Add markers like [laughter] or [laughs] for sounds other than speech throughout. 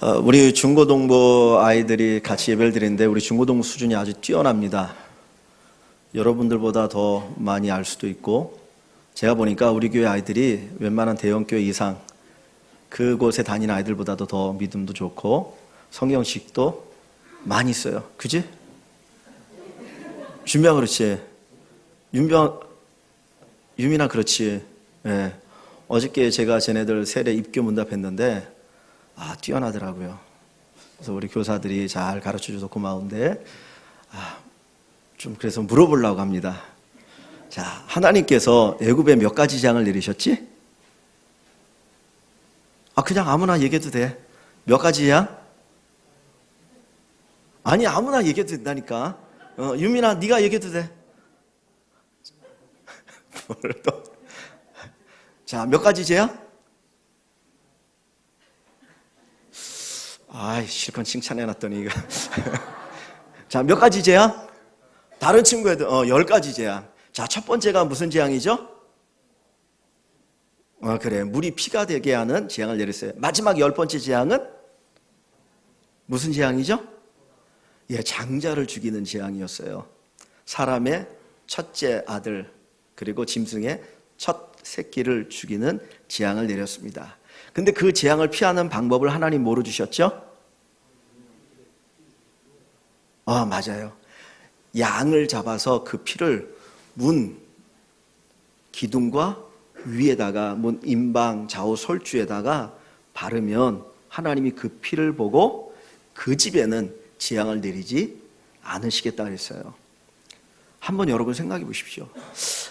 어, 우리 중고등부 아이들이 같이 예배를 드리는데 우리 중고등부 수준이 아주 뛰어납니다. 여러분들보다 더 많이 알 수도 있고 제가 보니까 우리 교회 아이들이 웬만한 대형 교회 이상 그곳에 다니는 아이들보다도 더 믿음도 좋고 성경식도 많이 써요. 그지? 준비야 그렇지. 윤병 유민아 그렇지. 예. 어저께 제가 쟤네들 세례 입교 문답했는데 아 뛰어나더라고요. 그래서 우리 교사들이 잘 가르쳐 줘서 고마운데 아, 좀 그래서 물어보려고 합니다. 자 하나님께서 애굽에 몇 가지 재앙을 내리셨지? 아 그냥 아무나 얘기해도 돼. 몇 가지 재앙? 아니 아무나 얘기해도 된다니까. 어, 유민아 네가 얘기해도 돼. [laughs] 자, 몇 가지 재앙? 아이, 실컷 칭찬해놨더니, 이거. [laughs] 자, 몇 가지 재앙? 다른 친구애들, 어, 열 가지 재앙. 자, 첫 번째가 무슨 재앙이죠? 어, 그래. 물이 피가 되게 하는 재앙을 내렸어요. 마지막 열 번째 재앙은? 무슨 재앙이죠? 예, 장자를 죽이는 재앙이었어요. 사람의 첫째 아들, 그리고 짐승의 첫 새끼를 죽이는 재앙을 내렸습니다. 근데 그 재앙을 피하는 방법을 하나님 뭐로 주셨죠? 아, 맞아요. 양을 잡아서 그 피를 문 기둥과 위에다가 문 임방 좌우 솔주에다가 바르면 하나님이 그 피를 보고 그 집에는 재앙을 내리지 않으시겠다 그랬어요. 한번 여러분 생각해 보십시오.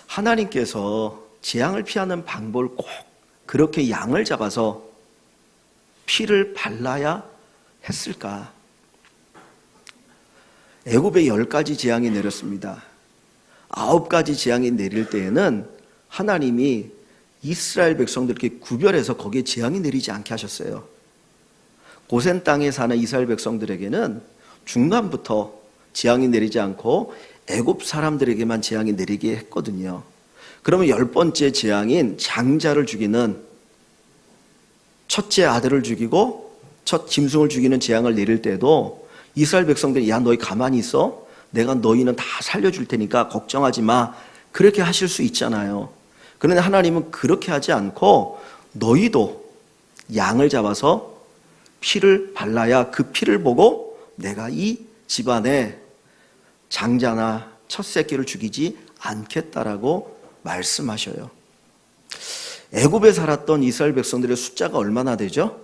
하나님께서 재앙을 피하는 방법을 꼭 그렇게 양을 잡아서 피를 발라야 했을까? 애굽에 열 가지 재앙이 내렸습니다. 아홉 가지 재앙이 내릴 때에는 하나님이 이스라엘 백성들께 구별해서 거기에 재앙이 내리지 않게 하셨어요. 고센 땅에 사는 이스라엘 백성들에게는 중간부터 재앙이 내리지 않고 애굽 사람들에게만 재앙이 내리게 했거든요. 그러면 열 번째 재앙인 장자를 죽이는 첫째 아들을 죽이고 첫 짐승을 죽이는 재앙을 내릴 때도 이스라엘 백성들이 야 너희 가만히 있어 내가 너희는 다 살려줄 테니까 걱정하지 마 그렇게 하실 수 있잖아요. 그런데 하나님은 그렇게 하지 않고 너희도 양을 잡아서 피를 발라야 그 피를 보고 내가 이 집안에 장자나 첫 새끼를 죽이지 않겠다라고 말씀하셔요. 애굽에 살았던 이스라엘 백성들의 숫자가 얼마나 되죠?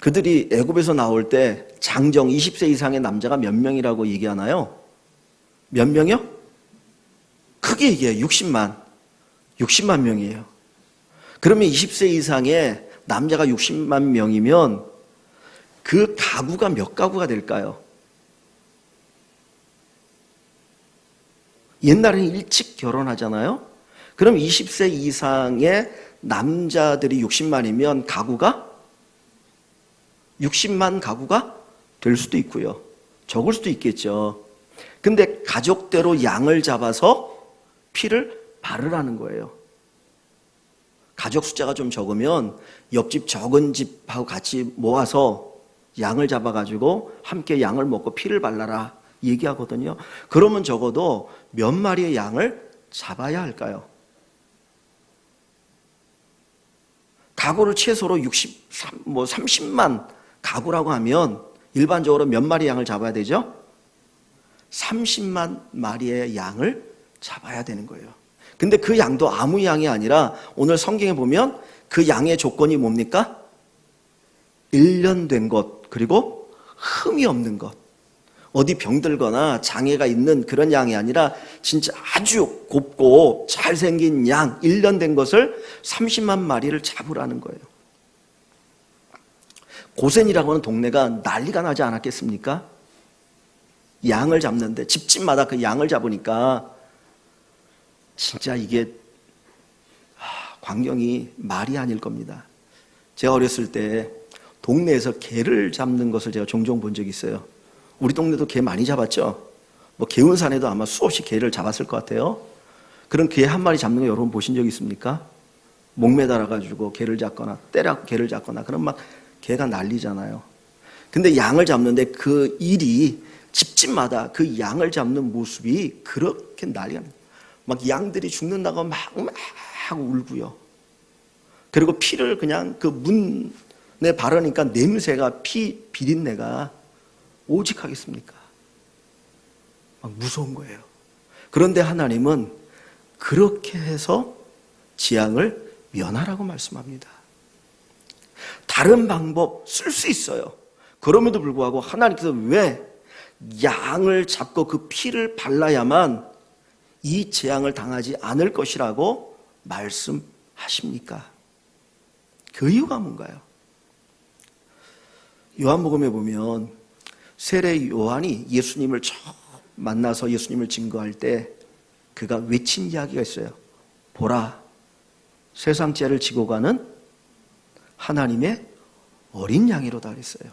그들이 애굽에서 나올 때 장정 20세 이상의 남자가 몇 명이라고 얘기하나요? 몇 명이요? 크게 얘기해 60만. 60만 명이에요. 그러면 20세 이상의 남자가 60만 명이면 그 가구가 몇 가구가 될까요? 옛날에는 일찍 결혼하잖아요. 그럼 20세 이상의 남자들이 60만이면 가구가 60만 가구가 될 수도 있고요. 적을 수도 있겠죠. 근데 가족대로 양을 잡아서 피를 바르라는 거예요. 가족 숫자가 좀 적으면 옆집 적은 집하고 같이 모아서 양을 잡아가지고 함께 양을 먹고 피를 발라라 얘기하거든요. 그러면 적어도 몇 마리의 양을 잡아야 할까요? 가구를 최소로 63, 뭐 30만 가구라고 하면 일반적으로 몇 마리 양을 잡아야 되죠? 30만 마리의 양을 잡아야 되는 거예요. 근데 그 양도 아무 양이 아니라 오늘 성경에 보면 그 양의 조건이 뭡니까? 1년 된 것, 그리고 흠이 없는 것. 어디 병들거나 장애가 있는 그런 양이 아니라 진짜 아주 곱고 잘생긴 양, 1년 된 것을 30만 마리를 잡으라는 거예요. 고센이라고 하는 동네가 난리가 나지 않았겠습니까? 양을 잡는데 집집마다 그 양을 잡으니까 진짜 이게 광경이 말이 아닐 겁니다. 제가 어렸을 때 동네에서 개를 잡는 것을 제가 종종 본 적이 있어요. 우리 동네도 개 많이 잡았죠? 뭐 개운산에도 아마 수없이 개를 잡았을 것 같아요. 그런 개 한 마리 잡는 거 여러분 보신 적 있습니까? 목 매달아 가지고 개를 잡거나 때려 개를 잡거나 그런 막 개가 난리잖아요. 근데 양을 잡는데 그 일이 집집마다 그 양을 잡는 모습이 그렇게 난리가. 막 양들이 죽는다고 막, 막 울고요. 그리고 피를 그냥 그 문에 바르니까 냄새가 피 비린내가 오직 하겠습니까? 막 무서운 거예요. 그런데 하나님은 그렇게 해서 지향을 면하라고 말씀합니다. 다른 방법 쓸 수 있어요. 그럼에도 불구하고 하나님께서 왜 양을 잡고 그 피를 발라야만 이 재앙을 당하지 않을 것이라고 말씀하십니까? 그 이유가 뭔가요? 요한복음에 보면 세례 요한이 예수님을 처음 만나서 예수님을 증거할 때 그가 외친 이야기가 있어요. 보라, 세상 죄를 지고 가는 하나님의 어린 양이로다 그랬어요.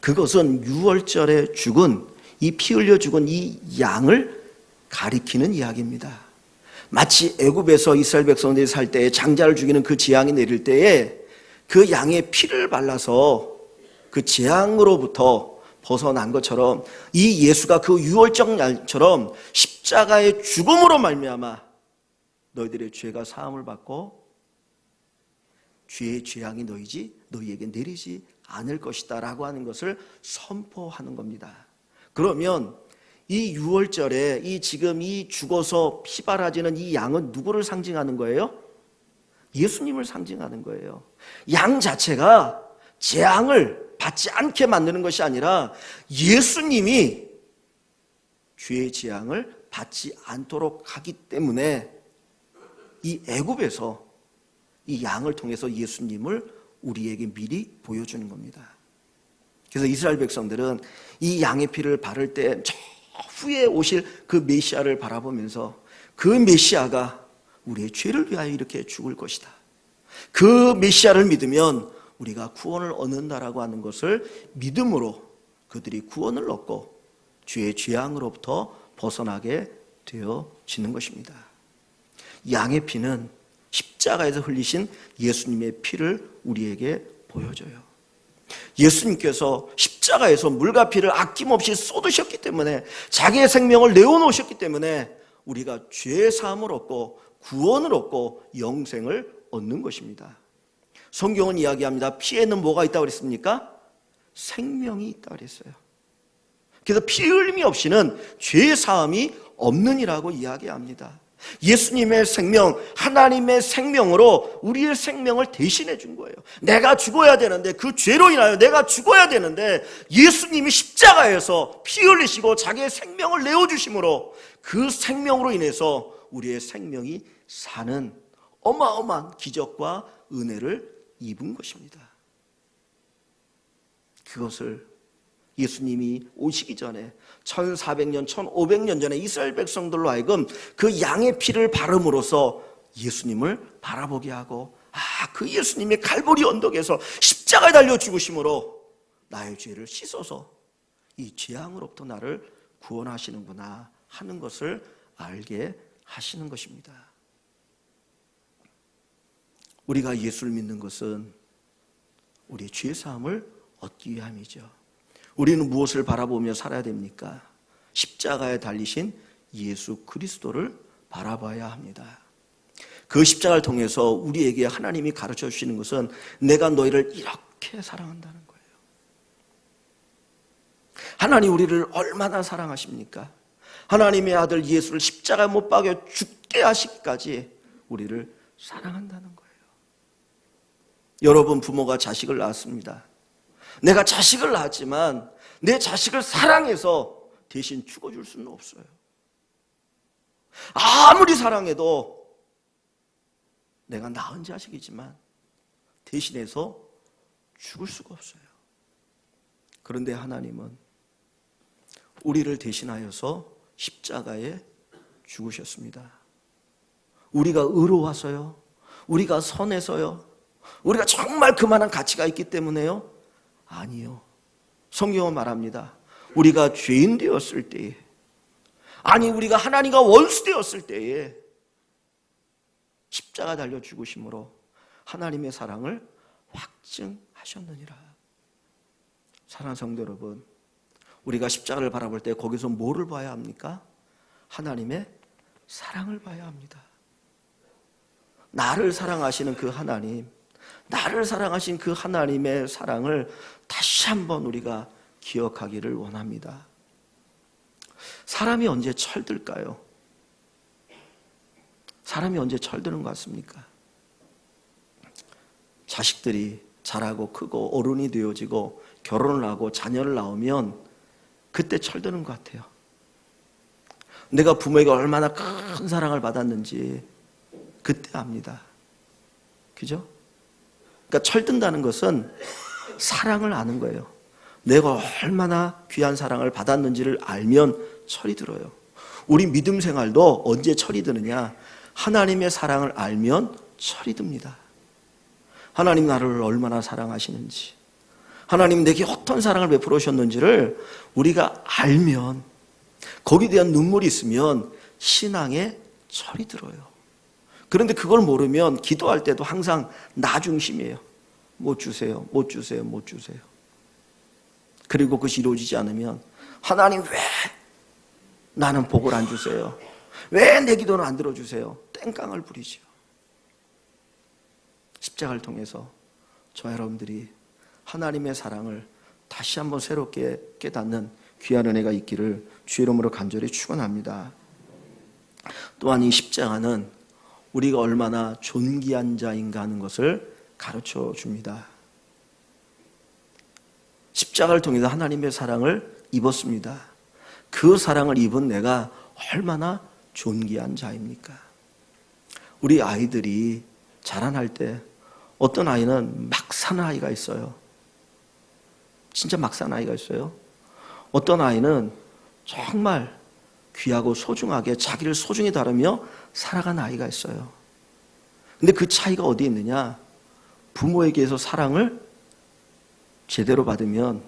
그것은 유월절에 죽은 이 피 흘려 죽은 이 양을 가리키는 이야기입니다. 마치 애굽에서 이스라엘 백성들이 살 때에 장자를 죽이는 그 재앙이 내릴 때에 그 양의 피를 발라서 그 재앙으로부터 벗어난 것처럼 이 예수가 그 유월절 날처럼 십자가의 죽음으로 말미암아 너희들의 죄가 사함을 받고 죄의 재앙이 너희지 너희에게 내리지 않을 것이다라고 하는 것을 선포하는 겁니다. 그러면 이 유월절에 이 지금 이 죽어서 피바라지는 이 양은 누구를 상징하는 거예요? 예수님을 상징하는 거예요. 양 자체가 재앙을 받지 않게 만드는 것이 아니라 예수님이 죄의 재앙을 받지 않도록 하기 때문에 이 애굽에서 이 양을 통해서 예수님을 우리에게 미리 보여주는 겁니다. 그래서 이스라엘 백성들은 이 양의 피를 바를 때 저 후에 오실 그 메시아를 바라보면서 그 메시아가 우리의 죄를 위하여 이렇게 죽을 것이다. 그 메시아를 믿으면 우리가 구원을 얻는다라고 하는 것을 믿음으로 그들이 구원을 얻고 죄의 죄앙으로부터 벗어나게 되어지는 것입니다. 양의 피는 십자가에서 흘리신 예수님의 피를 우리에게 보여줘요. 예수님께서 십자가에서 물과 피를 아낌없이 쏟으셨기 때문에 자기의 생명을 내어놓으셨기 때문에 우리가 죄의 사함을 얻고 구원을 얻고 영생을 얻는 것입니다. 성경은 이야기합니다. 피에는 뭐가 있다고 그랬습니까? 생명이 있다고 그랬어요. 그래서 피 흘림이 없이는 죄의 사함이 없느니라고 이야기합니다. 예수님의 생명, 하나님의 생명으로 우리의 생명을 대신해 준 거예요. 내가 죽어야 되는데 그 죄로 인하여 내가 죽어야 되는데 예수님이 십자가에서 피 흘리시고 자기의 생명을 내어 주심으로 그 생명으로 인해서 우리의 생명이 사는 어마어마한 기적과 은혜를 입은 것입니다. 그것을 예수님이 오시기 전에 1400년, 1500년 전에 이스라엘 백성들로 하여금 그 양의 피를 바름으로써 예수님을 바라보게 하고 아, 그 예수님이 갈보리 언덕에서 십자가에 달려 죽으심으로 나의 죄를 씻어서 이 재앙으로부터 나를 구원하시는구나 하는 것을 알게 하시는 것입니다. 우리가 예수를 믿는 것은 우리의 죄 사함을 얻기 위함이죠. 우리는 무엇을 바라보며 살아야 됩니까? 십자가에 달리신 예수 그리스도를 바라봐야 합니다. 그 십자가를 통해서 우리에게 하나님이 가르쳐 주시는 것은 내가 너희를 이렇게 사랑한다는 거예요. 하나님 우리를 얼마나 사랑하십니까? 하나님의 아들 예수를 십자가에 못 박여 죽게 하시기까지 우리를 사랑한다는 거예요. 여러분 부모가 자식을 낳았습니다. 내가 자식을 낳았지만 내 자식을 사랑해서 대신 죽어줄 수는 없어요. 아무리 사랑해도 내가 낳은 자식이지만 대신해서 죽을 수가 없어요. 그런데 하나님은 우리를 대신하여서 십자가에 죽으셨습니다. 우리가 의로워서요. 우리가 선해서요. 우리가 정말 그만한 가치가 있기 때문에요. 아니요. 성경은 말합니다. 우리가 죄인 되었을 때에, 아니, 우리가 하나님과 원수 되었을 때에, 십자가 달려 죽으심으로 하나님의 사랑을 확증하셨느니라. 사랑하는 성도 여러분, 우리가 십자가를 바라볼 때 거기서 뭐를 봐야 합니까? 하나님의 사랑을 봐야 합니다. 나를 사랑하시는 그 하나님, 나를 사랑하신 그 하나님의 사랑을 다시 한번 우리가 기억하기를 원합니다. 사람이 언제 철들까요? 사람이 언제 철드는 것 같습니까? 자식들이 자라고 크고 어른이 되어지고 결혼을 하고 자녀를 낳으면 그때 철드는 것 같아요. 내가 부모에게 얼마나 큰 사랑을 받았는지 그때 압니다. 그죠? 그러니까 철든다는 것은 사랑을 아는 거예요. 내가 얼마나 귀한 사랑을 받았는지를 알면 철이 들어요. 우리 믿음 생활도 언제 철이 드느냐? 하나님의 사랑을 알면 철이 듭니다. 하나님 나를 얼마나 사랑하시는지, 하나님 내게 어떤 사랑을 베풀어 오셨는지를 우리가 알면, 거기에 대한 눈물이 있으면 신앙에 철이 들어요. 그런데 그걸 모르면 기도할 때도 항상 나 중심이에요. 못 주세요, 못 주세요, 못 주세요. 그리고 그것이 이루어지지 않으면 하나님 왜 나는 복을 안 주세요? 왜 내 기도는 안 들어주세요? 땡깡을 부리죠. 십자가를 통해서 저 여러분들이 하나님의 사랑을 다시 한번 새롭게 깨닫는 귀한 은혜가 있기를 주의 이름으로 간절히 축원합니다. 또한 이 십자가는 우리가 얼마나 존귀한 자인가 하는 것을 가르쳐 줍니다. 십자가를 통해서 하나님의 사랑을 입었습니다. 그 사랑을 입은 내가 얼마나 존귀한 자입니까? 우리 아이들이 자라날 때 어떤 아이는 막 사는 아이가 있어요. 진짜 막 사는 아이가 있어요. 어떤 아이는 정말 귀하고 소중하게 자기를 소중히 다루며 살아가는 아이가 있어요. 근데 그 차이가 어디 있느냐? 부모에게서 사랑을 제대로 받으면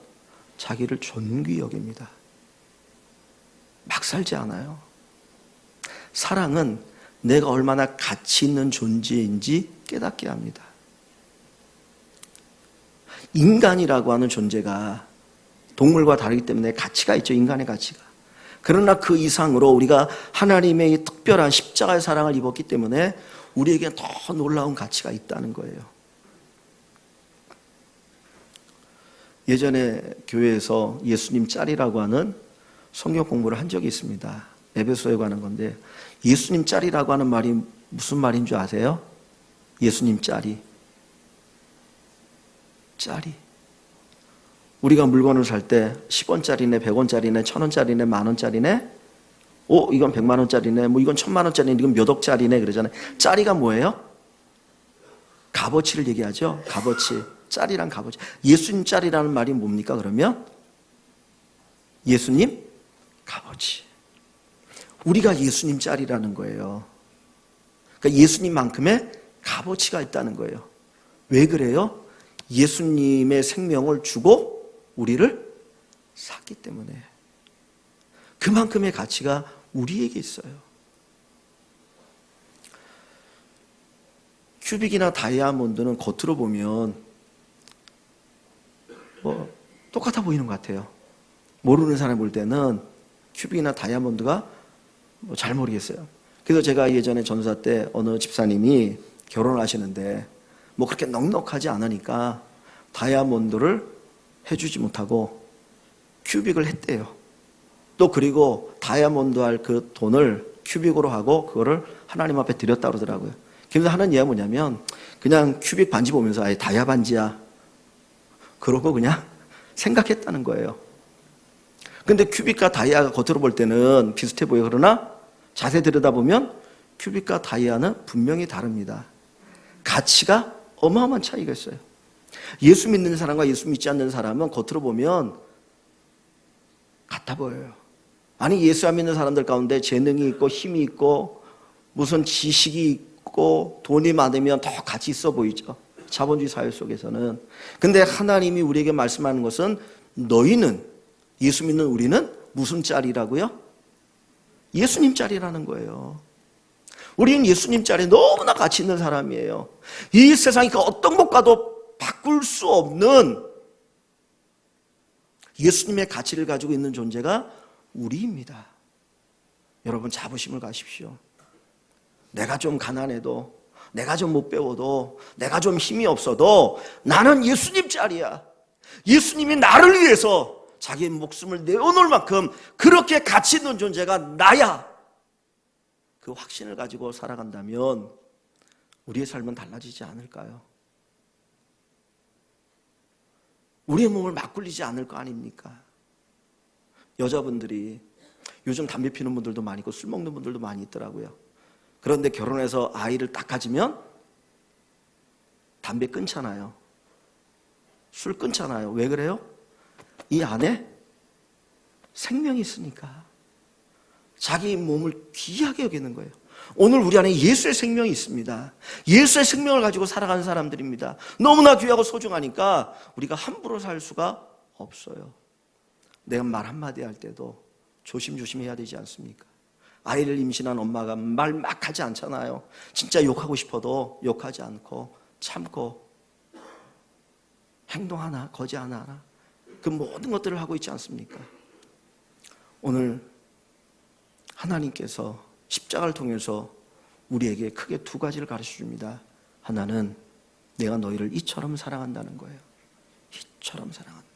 자기를 존귀 여깁니다. 막 살지 않아요. 사랑은 내가 얼마나 가치 있는 존재인지 깨닫게 합니다. 인간이라고 하는 존재가 동물과 다르기 때문에 가치가 있죠. 인간의 가치가. 그러나 그 이상으로 우리가 하나님의 특별한 십자가의 사랑을 입었기 때문에 우리에게 더 놀라운 가치가 있다는 거예요. 예전에 교회에서 예수님 짤이라고 하는 성경 공부를 한 적이 있습니다. 에베소에 관한 건데 예수님 짤이라고 하는 말이 무슨 말인 줄 아세요? 예수님 짤이. 짤이. 우리가 물건을 살 때 10원짜리네, 100원짜리네, 1000원짜리네, 만원짜리네, 오, 이건 100만원짜리네, 뭐 이건 1000만원짜리네, 이건 몇 억짜리네, 그러잖아요. 짤이가 뭐예요? 값어치를 얘기하죠. 값어치. 짤이란 값어치. 예수님 짤이라는 말이 뭡니까, 그러면? 예수님 값어치. 우리가 예수님 짤이라는 거예요. 그러니까 예수님만큼의 값어치가 있다는 거예요. 왜 그래요? 예수님의 생명을 주고 우리를 샀기 때문에 그만큼의 가치가 우리에게 있어요. 큐빅이나 다이아몬드는 겉으로 보면 뭐 똑같아 보이는 것 같아요. 모르는 사람이 볼 때는 큐빅이나 다이아몬드가 뭐 잘 모르겠어요. 그래서 제가 예전에 전사 때 어느 집사님이 결혼을 하시는데 뭐 그렇게 넉넉하지 않으니까 다이아몬드를 해주지 못하고 큐빅을 했대요. 또 그리고 다이아몬드 할 그 돈을 큐빅으로 하고 그거를 하나님 앞에 드렸다 그러더라고요. 그래서 하는 이야기가 뭐냐면 그냥 큐빅 반지 보면서 아예 다이아 반지야. 그러고 그냥 [laughs] 생각했다는 거예요. 근데 큐빅과 다이아가 겉으로 볼 때는 비슷해 보여. 그러나 자세히 들여다보면 큐빅과 다이아는 분명히 다릅니다. 가치가 어마어마한 차이가 있어요. 예수 믿는 사람과 예수 믿지 않는 사람은 겉으로 보면 같아 보여요. 아니, 예수 안 믿는 사람들 가운데 재능이 있고 힘이 있고 무슨 지식이 있고 돈이 많으면 더 가치 있어 보이죠. 자본주의 사회 속에서는. 근데 하나님이 우리에게 말씀하는 것은 너희는 예수 믿는 우리는 무슨 짤이라고요? 예수님 짤이라는 거예요. 우리는 예수님 짤에 너무나 가치 있는 사람이에요. 이 세상이 그 어떤 곳 가도 바꿀 수 없는 예수님의 가치를 가지고 있는 존재가 우리입니다. 여러분 자부심을 가십시오. 내가 좀 가난해도, 내가 좀 못 배워도, 내가 좀 힘이 없어도 나는 예수님 짤이야. 예수님이 나를 위해서 자기의 목숨을 내어놓을 만큼 그렇게 가치 있는 존재가 나야. 그 확신을 가지고 살아간다면 우리의 삶은 달라지지 않을까요? 우리의 몸을 막 굴리지 않을 거 아닙니까? 여자분들이 요즘 담배 피는 분들도 많이 있고 술 먹는 분들도 많이 있더라고요. 그런데 결혼해서 아이를 딱 가지면 담배 끊잖아요. 술 끊잖아요. 왜 그래요? 이 안에 생명이 있으니까. 자기 몸을 귀하게 여기는 거예요. 오늘 우리 안에 예수의 생명이 있습니다. 예수의 생명을 가지고 살아가는 사람들입니다. 너무나 귀하고 소중하니까 우리가 함부로 살 수가 없어요. 내가 말 한마디 할 때도 조심조심 해야 되지 않습니까? 아이를 임신한 엄마가 말 막 하지 않잖아요. 진짜 욕하고 싶어도 욕하지 않고 참고 행동 하나, 거지 하나 하나. 그 모든 것들을 하고 있지 않습니까? 오늘 하나님께서 십자가를 통해서 우리에게 크게 두 가지를 가르쳐 줍니다. 하나는 내가 너희를 이처럼 사랑한다는 거예요. 이처럼 사랑한다.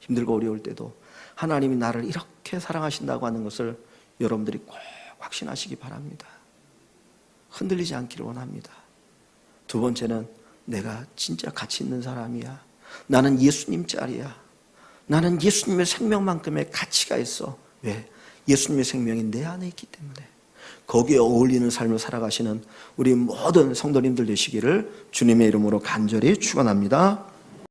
힘들고 어려울 때도 하나님이 나를 이렇게 사랑하신다고 하는 것을 여러분들이 꼭 확신하시기 바랍니다. 흔들리지 않기를 원합니다. 두 번째는 내가 진짜 가치 있는 사람이야. 나는 예수님 짤이야. 나는 예수님의 생명만큼의 가치가 있어. 왜? 예수님의 생명이 내 안에 있기 때문에. 거기에 어울리는 삶을 살아가시는 우리 모든 성도님들 되시기를 주님의 이름으로 간절히 축원합니다.